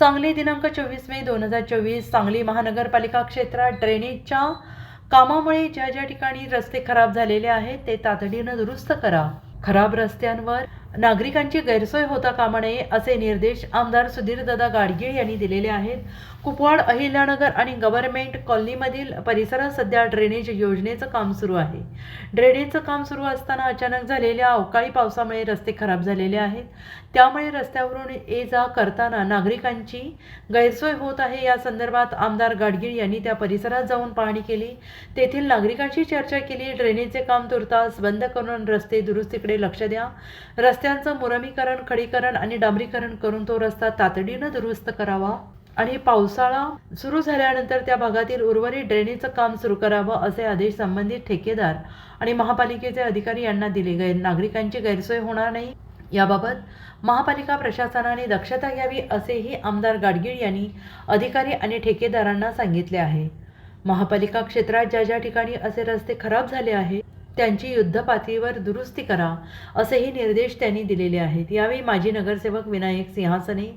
सांगली दिनांक चोवीस मे दोन हजार चोवीस सांगली महानगरपालिका क्षेत्रात ड्रेनेजच्या कामामुळे ज्या ज्या ठिकाणी रस्ते खराब झालेले आहेत ते तातडीनं दुरुस्त करा. खराब रस्त्यांवर नागरिकांची गैरसोय होता कामा नये असे निर्देश आमदार सुधीरदादा गाडगीळ यांनी दिलेले आहेत. कुपवाड अहिल्यानगर आणि गव्हर्नमेंट कॉलनीमधील परिसरात सध्या ड्रेनेज योजनेचं काम सुरू आहे. ड्रेनेजचं काम सुरू असताना अचानक झालेल्या अवकाळी पावसामुळे रस्ते खराब झालेले आहेत. त्यामुळे रस्त्यावरून ये जा करताना नागरिकांची गैरसोय होत आहे. या संदर्भात आमदार गाडगीळ यांनी त्या परिसरात जाऊन पाहणी केली. तेथील नागरिकांशी चर्चा केली. ड्रेनेजचे काम तुर्तास बंद करून रस्ते दुरुस्तीकडे लक्ष द्या. रस्ते रस्त्यांचं मुरमीकरण खडीकरण आणि डांबरीकरण करून तो रस्ता तातडीनं दुरुस्त करावा आणि पावसाळा सुरू झाल्यानंतर त्या भागातील उर्वरित ड्रेनेजचं काम सुरू करावं असे आदेश संबंधित ठेकेदार आणि महापालिकेचे अधिकारी यांना दिले गैर नागरिकांची गैरसोय होणार नाही. याबाबत महापालिका प्रशासनाने दक्षता घ्यावी असेही आमदार गाडगीळ यांनी अधिकारी आणि ठेकेदारांना सांगितले आहे. महापालिका क्षेत्रात ज्या ज्या ठिकाणी असे रस्ते खराब झाले आहेत त्यांची युद्धपातळीवर दुरुस्ती करा असेही निर्देश त्यांनी दिलेले आहेत. यावेळी माजी नगरसेवक विनायक सिंहासने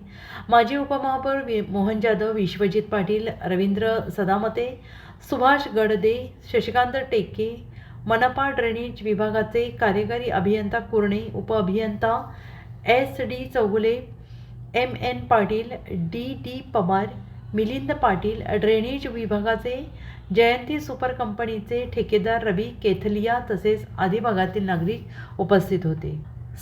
माजी उपमहापौर वि मोहन जाधव विश्वजित पाटील रवींद्र सदामते सुभाष गडदे शशिकांत टेके मनपा ड्रेनेज विभागाचे कार्यकारी अभियंता कुर्णे उपअभियंता S D Chougule M N Patil D D Pawar Milind Patil drainage विभागाचे जयंती सुपर कंपनीचे ठेकेदार रवी केथलिया तसेच आदी भागातील नागरिक उपस्थित होते.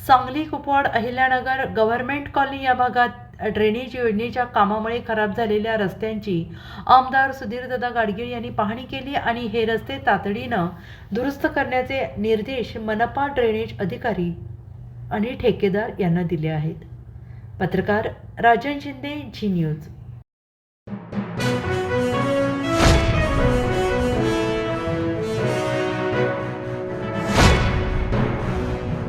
सांगली कुपवाड अहिल्यानगर गव्हर्नमेंट कॉलनी या भागात ड्रेनेज योजनेच्या कामामुळे खराब झालेल्या रस्त्यांची आमदार सुधीरदादा गाडगीळ यांनी पाहणी केली आणि हे रस्ते तातडीनं दुरुस्त करण्याचे निर्देश मनपा ड्रेनेज अधिकारी आणि ठेकेदार यांना दिले आहेत. पत्रकार राजन शिंदे झी न्यूज.